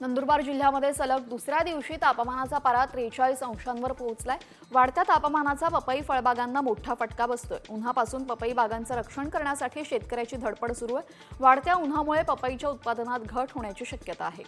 नंदुरबार जिल्ह्यामध्ये सलग दुसऱ्या दिवशी तापमानाचा पारा त्रेचाळीस अंशांवर पोहोचलाय. वाढत्या तापमानाचा पपई फळबागांना मोठा फटका बसतोय. उन्हापासून पपई बागांचं रक्षण करण्यासाठी शेतकऱ्याची धडपड सुरू आहे. वाढत्या उन्हामुळे पपईच्या उत्पादनात घट होण्याची शक्यता आहे.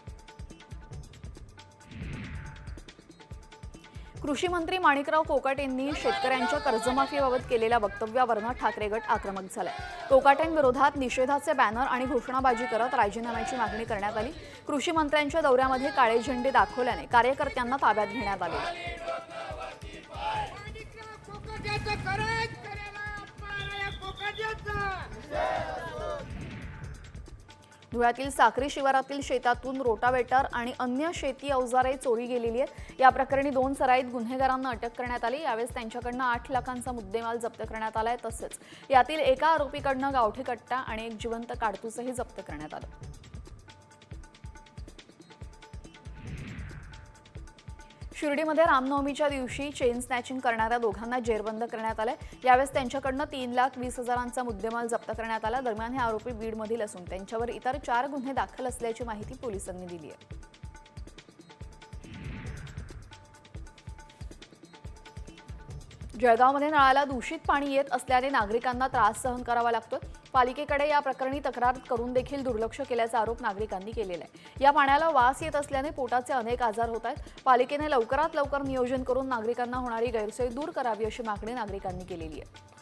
कृषी मंत्री माणिकराव कोकाट यांनी शेतकऱ्यांच्या कर्जमाफीबाबत केलेल्या वक्तव्यावरनं ठाकरे गट आक्रमक झालाय. कोकाटेंविरोधात निषेधाचे बॅनर आणि घोषणाबाजी करत राजीनाम्याची मागणी करण्यात आली. कृषी मंत्र्यांच्या दौऱ्यामध्ये काळे झेंडे दाखवल्याने कार्यकर्त्यांना ताब्यात घेण्यात आले. धुळ्यातील साखरी शिवारातील शेतातून रोटावेटर आणि अन्य शेती अवजारे चोरी गेलेली आहेत. या प्रकरणी दोन सराईत गुन्हेगारांना अटक करण्यात आली. यावेळेस त्यांच्याकडनं आठ लाखांचा मुद्देमाल जप्त करण्यात आलाय. तसेच यातील एका आरोपीकडनं गावठी कट्टा आणि एक जिवंत काडतूसही जप्त करण्यात आलं. शिर्डीमध्ये रामनवमीच्या दिवशी चेन स्नॅचिंग करणाऱ्या दोघांना जेरबंद करण्यात आलंय. यावेळेस त्यांच्याकडनं तीन लाख वीस हजारांचा मुद्देमाल जप्त करण्यात आला. दरम्यान हे आरोपी बीडमधील असून त्यांच्यावर इतर चार गुन्हे दाखल असल्याची माहिती पोलिसांनी दिली आहे. जळगावमध्ये नळाला दूषित पाणी येत असल्याने नागरिकांना त्रास सहन करावा लागतोय. पालिकेकडे या प्रकरणी तक्रार करून देखील दुर्लक्ष केल्याचा आरोप नागरिकांनी केलेला आहे. या पाण्याला वास येत असल्याने पोटाचे अनेक आजार होत आहेत. पालिकेने लवकरात लवकर नियोजन करून नागरिकांना होणारी गैरसोय दूर करावी अशी मागणी नागरिकांनी केलेली आहे.